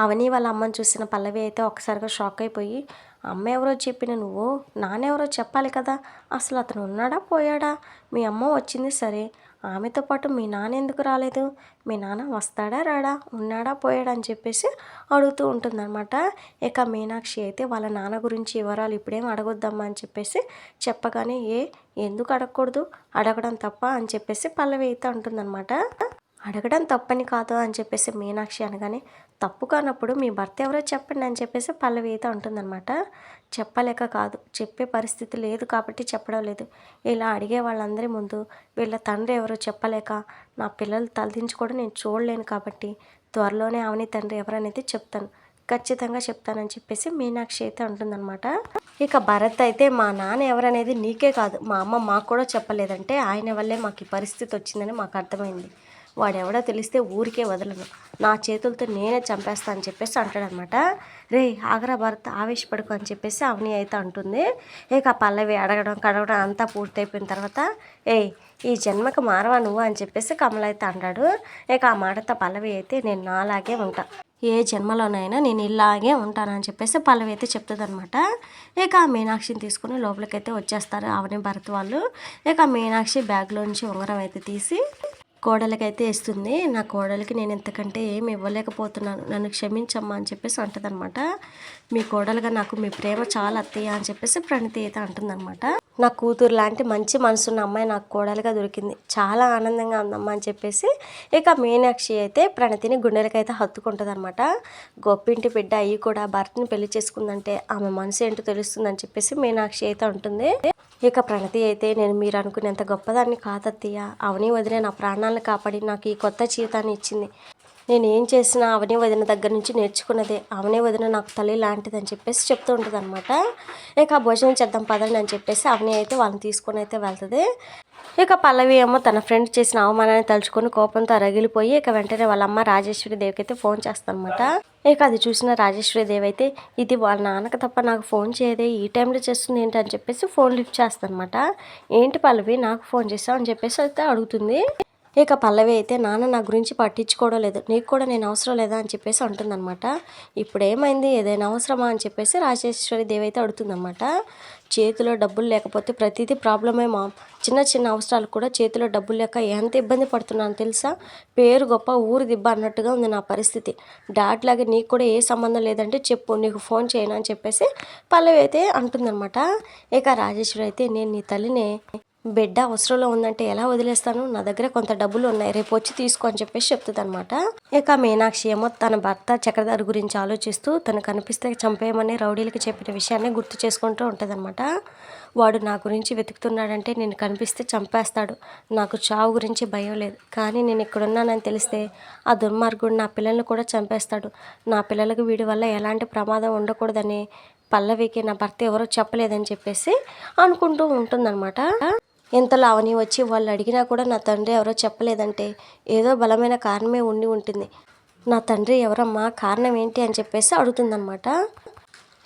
అవని వాళ్ళ అమ్మని చూసిన పల్లవి అయితే ఒకసారిగా షాక్ అయిపోయి అమ్మ ఎవరో చెప్పిన నువ్వు? నానెవరో చెప్పాలి కదా? అసలు అతను ఉన్నాడా పోయాడా? మీ అమ్మ వచ్చింది సరే. ఆమెతో పాటు మీ నాన్న ఎందుకు రాలేదు? మీ నాన్న వస్తాడా రాడా? ఉన్నాడా పోయాడా? అని చెప్పేసి అడుగుతూ ఉంటుందన్నమాట. ఇక మీనాక్షి అయితే వాళ్ళ నాన్న గురించి వివరాలు ఇప్పుడేం అడగొద్దమ్మా అని చెప్పేసి చెప్పగానే ఏ ఎందుకు అడగకూడదు? అడగడం తప్ప అని చెప్పేసి పల్లవి అయితే అంటుందన్నమాట. అడగడం తప్పని కాదు అని చెప్పేసి మీనాక్షి అనగానే తప్పు కానప్పుడు మీ భర్త ఎవరో చెప్పండి అని చెప్పేసి పల్లవి అయితే ఉంటుందన్నమాట చెప్పలేక కాదు చెప్పే పరిస్థితి లేదు కాబట్టి చెప్పడం లేదు. ఇలా అడిగే వాళ్ళందరి ముందు వీళ్ళ తండ్రి ఎవరో చెప్పలేక నా పిల్లలు తలదించుకోవడం నేను చూడలేను కాబట్టి త్వరలోనే అవని తండ్రి ఎవరనేది చెప్తాను. ఖచ్చితంగా చెప్తానని చెప్పేసి మీనాక్షి అయితే ఉంటుందన్నమాట ఇక భరత్ అయితే మా నాన్న ఎవరనేది నీకే కాదు. మా అమ్మ మాకు కూడా చెప్పలేదంటే ఆయన వల్లే మాకు ఈ పరిస్థితి వచ్చిందని మాకు అర్థమైంది. వాడెవడో తెలిస్తే ఊరికే వదలను. నా చేతులతో నేనే చంపేస్తా అని చెప్పేసి అంటాడనమాట. రే ఆగ్రా భరత్ ఆవేశపడుకో అని చెప్పేసి అవని అయితే అంటుంది. ఇక పల్లవి అడగడం కడగడం అంతా పూర్తయిపోయిన తర్వాత ఏయ్ ఈ జన్మకు మారవా నువ్వు అని చెప్పేసి కమల అయితే అంటాడు. ఇక ఆ మాటతో పల్లవి అయితే నేను నాలాగే ఉంటా. ఏ జన్మలోనైనా నేను ఇలాగే ఉంటానని చెప్పేసి పల్లవి అయితే చెప్తుంది అనమాట ఇక ఆ మీనాక్షిని తీసుకుని లోపలికైతే వచ్చేస్తారు అవని భరత్ వాళ్ళు. ఇక మీనాక్షి బ్యాగ్లోంచి ఉంగరం అయితే తీసి కోడలికైతే ఇస్తుంది. నా కోడలికి నేను ఇంతకంటే ఏమి ఇవ్వలేకపోతున్నాను. నన్ను క్షమించమ్మా అని చెప్పేసి అంటదనమాట. మీ కోడలుగా నాకు మీ ప్రేమ చాలా అత్తయ్య అని చెప్పేసి ప్రణితి అయితే అంటుందన్నమాట నా కూతురు లాంటి మంచి మనసున్న అమ్మాయి నాకు కోడలుగా దొరికింది. చాలా ఆనందంగా ఉందమ్మా అని చెప్పేసి ఇక మీనాక్షి అయితే ప్రణతిని గుండెలకైతే హత్తుకుంటుంది అనమాట గొప్పింటి బిడ్డ అయ్యి కూడా భర్తని పెళ్ళి చేసుకుందంటే ఆమె మనసు ఏంటో తెలుస్తుందని చెప్పేసి మీనాక్షి అయితే ఉంటుంది ఇక ప్రణతి అయితే నేను మీరు అనుకునేంత గొప్పదాన్ని కాదత్తయ్య. అవని వదిలే నా ప్రాణాలను కాపాడి నాకు ఈ కొత్త జీవితాన్ని ఇచ్చింది. నేను ఏం చేసినా అవని వదిన దగ్గర నుంచి నేర్చుకున్నదే. అవని వదిన నాకు తల్లి లాంటిదని చెప్పేసి చెప్తూ ఉంటుంది అనమాట ఇక భోజనం చేద్దాం పదండి అని చెప్పేసి అవని అయితే వాళ్ళని తీసుకొని అయితే వెళ్తుంది. ఇక పల్లవి ఏమో తన ఫ్రెండ్ చేసిన అవమానాన్ని తలుచుకొని కోపంతో రగిలిపోయి ఇక వెంటనే వాళ్ళ అమ్మ రాజేశ్వరి దేవికి అయితే ఫోన్ చేస్తానమాట ఇక అది చూసిన రాజేశ్వరి దేవి అయితే ఇది వాళ్ళ నాన్నకి తప్ప నాకు ఫోన్ చేయదే ఈ టైంలో చేస్తుంది ఏంటి? అని చెప్పేసి ఫోన్ లిఫ్ట్ చేస్తానమాట ఏంటి పల్లవి నాకు ఫోన్ చేస్తావు అని చెప్పేసి అయితే అడుగుతుంది. ఇక పల్లవి అయితే నాన్న నా గురించి పట్టించుకోవడం లేదు. నీకు కూడా నేను అవసరం లేదా? అని చెప్పేసి అంటుందన్నమాట. ఇప్పుడు ఏమైంది ఏదైనా అవసరమా? అని చెప్పేసి రాజేశ్వరి దేవి అయితే అడుగుతుందన్నమాట. చేతిలో డబ్బులు లేకపోతే ప్రతిదీ ప్రాబ్లమే మా చిన్న చిన్న అవసరాలు కూడా చేతిలో డబ్బులు లేక ఎంత ఇబ్బంది పడుతున్నాను తెలుసా? పేరు గొప్ప ఊరు దిబ్బ అన్నట్టుగా ఉంది నా పరిస్థితి. డాడ్ లాగా నీకు కూడా ఏ సంబంధం లేదంటే చెప్పు నీకు ఫోన్ చేయను అని చెప్పేసి పల్లవి అయితే అంటుందన్నమాట. ఇక రాజేశ్వరి అయితే నేను నీ తల్లిని బిడ్డ అవసరంలో ఉందంటే ఎలా వదిలేస్తాను? నా దగ్గర కొంత డబ్బులు ఉన్నాయి రేపు వచ్చి తీసుకో అని చెప్పేసి చెప్తుంది అనమాట ఇక మీనాక్షి ఏమో తన భర్త చక్రధారి గురించి ఆలోచిస్తూ తను కనిపిస్తే చంపేయమని రౌడీలకి చెప్పిన విషయాన్ని గుర్తు చేసుకుంటూ ఉంటుందన్నమాట. వాడు నా గురించి వెతుకుతున్నాడంటే నేను కనిపిస్తే చంపేస్తాడు. నాకు చావు గురించి భయం లేదు. కానీ నేను ఇక్కడున్నానని తెలిస్తే ఆ దుర్మార్గుడు నా పిల్లల్ని కూడా చంపేస్తాడు. నా పిల్లలకు వీడి వల్ల ఎలాంటి ప్రమాదం ఉండకూడదని పల్లవికి నా భర్త ఎవరో చెప్పలేదని చెప్పేసి అనుకుంటూ ఉంటుందన్నమాట. ఇంతలో అవని వచ్చి వాళ్ళు అడిగినా కూడా నా తండ్రి ఎవరో చెప్పలేదంటే ఏదో బలమైన కారణమే ఉండి ఉంటుంది. నా తండ్రి ఎవరమ్మా? కారణం ఏంటి అని చెప్పేసి అడుగుతుందన్నమాట.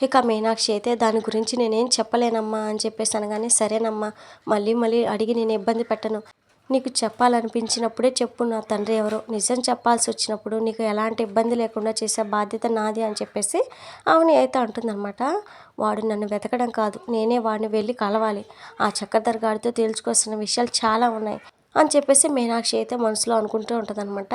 ఇక మీనాక్షి అయితే దాని గురించి నేనేం చెప్పలేనమ్మా అని చెప్పేసి అనగానే సరేనమ్మా మళ్ళీ మళ్ళీ అడిగి నేను ఇబ్బంది పెట్టను. నీకు చెప్పాలనిపించినప్పుడే చెప్పు నా తండ్రి ఎవరో. నిజం చెప్పాల్సి వచ్చినప్పుడు నీకు ఎలాంటి ఇబ్బంది లేకుండా చేసే బాధ్యత నాది అని చెప్పేసి అవుని అయితే అంటుందన్నమాట. వాడు నన్ను వెతకడం కాదు నేనే వాడిని వెళ్ళి కలవాలి. ఆ చక్రధర్ గారితో తేల్చుకోవాల్సిన విషయాలు చాలా ఉన్నాయి. అని చెప్పేసి మీనాక్షి అయితే మనసులో అనుకుంటూ ఉంటుందన్నమాట.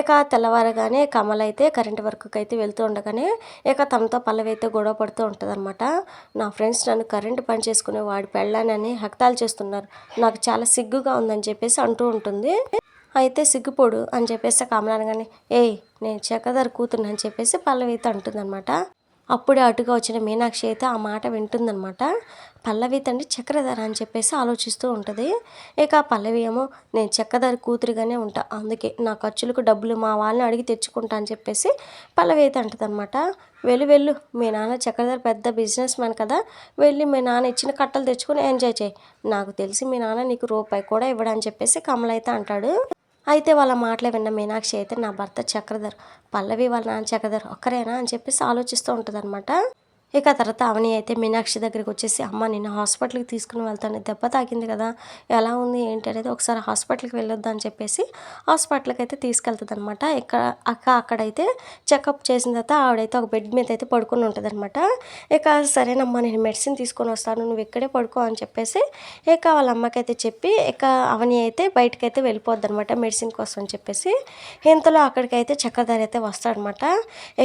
ఇక తెల్లవారగానే కమల్ అయితే కరెంట్ వర్క్కి అయితే వెళ్తూ ఉండగానే ఇక తమతో పల్లవి అయితే గొడవ పడుతూ ఉంటుందన్నమాట. నా ఫ్రెండ్స్ నన్ను కరెంట్ పని చేసుకునే వాడి పెళ్ళానని హక్తాలు చేస్తున్నారు. నాకు చాలా సిగ్గుగా ఉందని చెప్పేసి అంటూ ఉంటుంది. అయితే సిగ్గుపోడు అని చెప్పేసి కమల కానీ ఏయ్ నేను చెక్కదారు కూతురు అని చెప్పేసి పల్లవి అయితే అంటుందన్నమాట. అప్పుడే అటుగా వచ్చిన మీనాక్షి అయితే ఆ మాట వింటుందన్నమాట. పల్లవి తండ్రి చక్రధర అని చెప్పేసి ఆలోచిస్తూ ఉంటుంది. ఇక పల్లవి ఏమో నేను చక్రధర కూతురుగానే ఉంటా అందుకే నా ఖర్చులకు డబ్బులు మా వాళ్ళని అడిగి తెచ్చుకుంటా అని చెప్పేసి పల్లవి అయితే అంటదనమాట వెళ్ళు వెళ్ళు మీ నాన్న చక్రధర పెద్ద బిజినెస్ మ్యాన్ కదా వెళ్ళి మీ నాన్న ఇచ్చిన కట్టలు తెచ్చుకుని ఎంజాయ్ చేయి. నాకు తెలిసి మీ నాన్న నీకు రూపాయి కూడా ఇవ్వడని చెప్పేసి కమల అయితే అంటాడు. అయితే వాళ్ళ మాటలు విన్న మీనాక్షి అయితే నా భర్త చక్రధర్ పల్లవి వాళ్ళ నాన్న చక్రధర్ ఒక్కరేనా? అని చెప్పేసి ఆలోచిస్తూ ఉంటుంది ఇక తర్వాత అవని అయితే మీనాక్షి దగ్గరికి వచ్చేసి అమ్మ నిన్న హాస్పిటల్కి తీసుకుని వెళ్తాను. దెబ్బ తాకింది కదా. ఎలా ఉంది? ఏంటి? అనేది ఒకసారి హాస్పిటల్కి వెళ్ళొద్దు అని చెప్పేసి హాస్పిటల్కి అయితే తీసుకెళ్తుంది అనమాట ఇక్కడ అక్క అక్కడైతే చెకప్ చేసిన తర్వాత ఆవిడైతే ఒక బెడ్ మీద అయితే పడుకొని ఉంటుంది అనమాట ఇక సరేనమ్మా నేను మెడిసిన్ తీసుకొని వస్తాను. నువ్వు ఇక్కడే పడుకో అని చెప్పేసి ఇక వాళ్ళ అమ్మకైతే చెప్పి ఇక అవని అయితే బయటకు అయితే వెళ్ళిపోద్ది అనమాట మెడిసిన్ కోసం అని చెప్పేసి. ఇంతలో అక్కడికైతే చక్రధారి అయితే వస్తాడనమాట.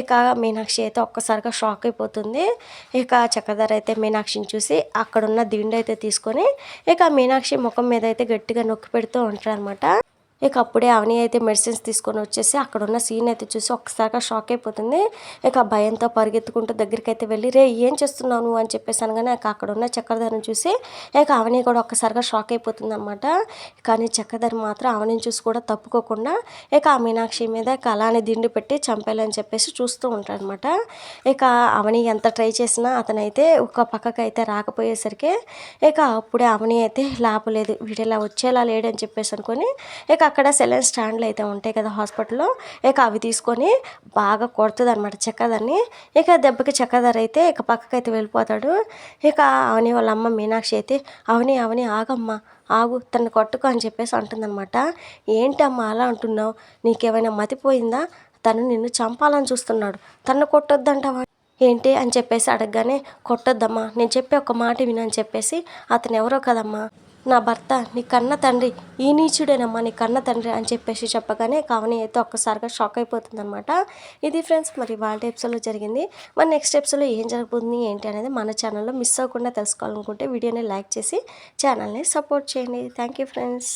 ఇక మీనాక్షి అయితే ఒక్కసారిగా షాక్ అయిపోతుంది. ఇక చక్రధారి అయితే మీనాక్షిని చూసి అక్కడున్న దిండు అయితే తీసుకొని ఇక మీనాక్షి ముఖం మీద అయితే గట్టిగా నొక్కి పెడుతూ ఉంటారనమాట ఇక అప్పుడే అవని అయితే మెడిసిన్స్ తీసుకొని వచ్చేసి అక్కడ ఉన్న సీన్ అయితే చూసి ఒక్కసారిగా షాక్ అయిపోతుంది. ఇక భయంతో పరిగెత్తుకుంటూ దగ్గరికి అయితే వెళ్ళి రే ఏం చేస్తున్నావు నువ్వు? అని చెప్పేసి అనగానే ఇక అక్కడ ఉన్న చక్రధరని చూసి ఇక అవని కూడా ఒక్కసారిగా షాక్ అయిపోతుంది అనమాట కానీ చక్రధర మాత్రం అవనిని చూసి కూడా తప్పుకోకుండా ఇక ఆ మీనాక్షి మీద ఇక అలానే దిండు పెట్టి చంపేయాలని చెప్పేసి చూస్తూ ఉంటాడు అనమాట ఇక అవని ఎంత ట్రై చేసినా అతనైతే ఒక పక్కకి అయితే రాకపోయేసరికి ఇక అప్పుడే అవని అయితే లాపలేదు వీడిలా వచ్చేలా లేడని చెప్పేసి అనుకొని ఇక అక్కడ సెలైన్ స్టాండ్లు అయితే ఉంటాయి కదా హాస్పిటల్లో ఇక అవి తీసుకొని బాగా కొడుతుంది అనమాట చక్కదాన్ని. ఇక దెబ్బకి చక్కదార అయితే ఇక పక్కకి అయితే వెళ్ళిపోతాడు. ఇక అవని వాళ్ళ అమ్మ మీనాక్షి అయితే అవని అవని ఆగమ్మా ఆగు తను కొట్టుకో అని చెప్పేసి అంటుందన్నమాట. ఏంటమ్మా అలా అంటున్నావు? నీకేమైనా మతిపోయిందా? తను నిన్ను చంపాలని చూస్తున్నాడు. తను కొట్టొద్దంటావా? ఏంటి? అని చెప్పేసి అడగగానే కొట్టొద్దమ్మా నేను చెప్పే ఒక మాట వినని చెప్పేసి అతను ఎవరో కదమ్మా? నా భర్త నీ కన్న తండ్రి ఈ నీచుడేనమ్మా నీ కన్న తండ్రి అని చెప్పేసి చెప్పగానే కావని అయితే ఒక్కసారిగా షాక్ అయిపోతుంది అనమాట ఇది ఫ్రెండ్స్ మరి వాళ్ళ ఎపిసోడ్లో జరిగింది. మరి నెక్స్ట్ ఎపిసోడ్లో ఏం జరుగుతుంది ఏంటి అనేది మన ఛానల్లో మిస్ అవ్వకుండా తెలుసుకోవాలనుకుంటే వీడియోని లైక్ చేసి ఛానల్ని సపోర్ట్ చేయండి. Thank you friends